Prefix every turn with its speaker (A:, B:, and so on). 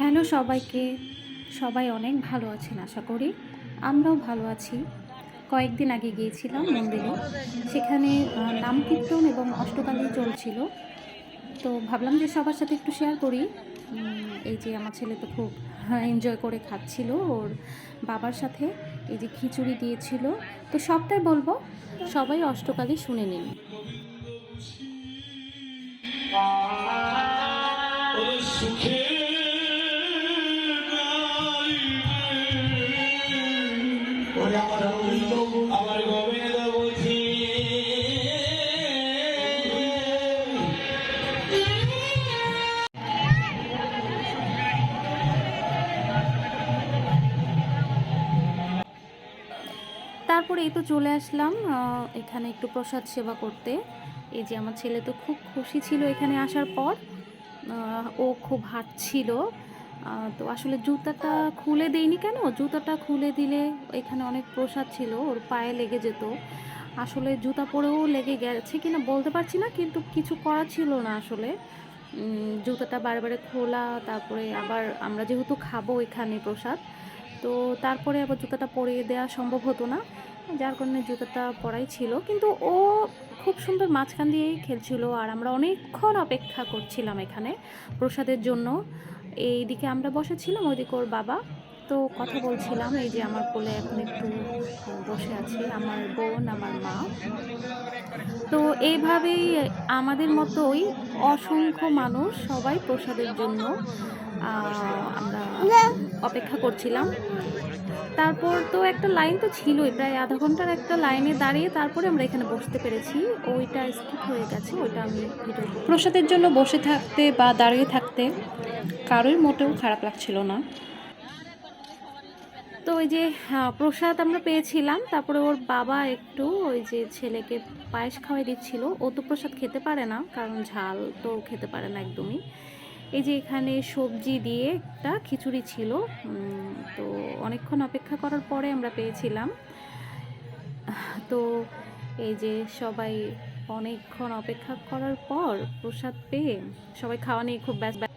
A: Hello সবাইকে। সবাই অনেক ভালো আছেন, আশা করি। আমরাও ভালো আছি। কয়েকদিন আগে গিয়েছিলাম মন্দিরে। সেখানে নাম কীর্তন এবং অষ্টকালী চলছিল। তো ভাবলাম যে সবার সাথে একটু শেয়ার করি। এই যে আমার ছেলে তো খুব এনজয় করে খাচ্ছিল ওর বাবার সাথে। এই যে খিচুড়ি দিয়েছিল। তো সবটাই বলব, সবাই অষ্টকালী শুনে নিন।
B: সুখে
A: তারপরে এই তো চলে আসলাম এখানে একটু প্রসাদ সেবা করতে। এই যে আমার ছেলে তো খুব খুশি ছিল এখানে আসার পর ও খুব হাঁটছিল। তো আসলে জুতাটা খুলে দেইনি কেন? জুতাটা খুলে দিলে এখানে অনেক প্রসাদ ছিল, ওর পায়ে লেগে যেত। আসলে জুতা পরেও লেগে গেছে কিনা বলতে পারছি না, কিন্তু কিছু করা ছিল না আসলে। জুতাটা বারে খোলা, তারপরে আবার আমরা যেহেতু খাব এখানে প্রসাদ তো তারপরে আবার জুতাটা পরিয়ে দেওয়া সম্ভব হতো না, যার কারণে জুতাটা পরাই ছিল। কিন্তু ও খুব সুন্দর মাঝখান দিয়েই খেলছিল আর আমরা অনেকক্ষণ অপেক্ষা করছিলাম এখানে প্রসাদের জন্য। এইদিকে আমরা বসেছিলাম, ওইদিকে ওর বাবা। তো কথা বলছিলাম, এই যে আমার কোলে এখন একটু বসে আছে, আমার বোন, আমার মা। তো এইভাবেই আমাদের মতোই অসংখ্য মানুষ সবাই প্রসাদের জন্য আমরা অপেক্ষা করছিলাম। তারপর তো একটা লাইন তো ছিলই, প্রায় আধা ঘণ্টার একটা লাইনে দাঁড়িয়ে তারপরে আমরা এখানে বসতে পেরেছি। ওইটা স্কিপ হয়ে গেছে, ওইটা আমি
C: প্রসাদের জন্য বসে থাকতে বা দাঁড়িয়ে থাকতে কারোর মোটেও খারাপ লাগছিল না।
A: তো ওই যে প্রসাদ আমরা পেয়েছিলাম, তারপরে ওর বাবা একটু ওই যে ছেলেকে পায়েস খাওয়াই দিচ্ছিল। ও তো প্রসাদ খেতে পারে না, কারণ ঝাল তো খেতে পারে না একদমই। এই যে এখানে সবজি দিয়ে একটা খিচুড়ি ছিল তো অনেকক্ষণ অপেক্ষা করার পরে আমরা পেয়েছিলাম। তো এই যে সবাই অনেকক্ষণ অপেক্ষা করার পর প্রসাদ পেয়ে সবাই খাওয়া নিয়ে খুব ব্যস্ত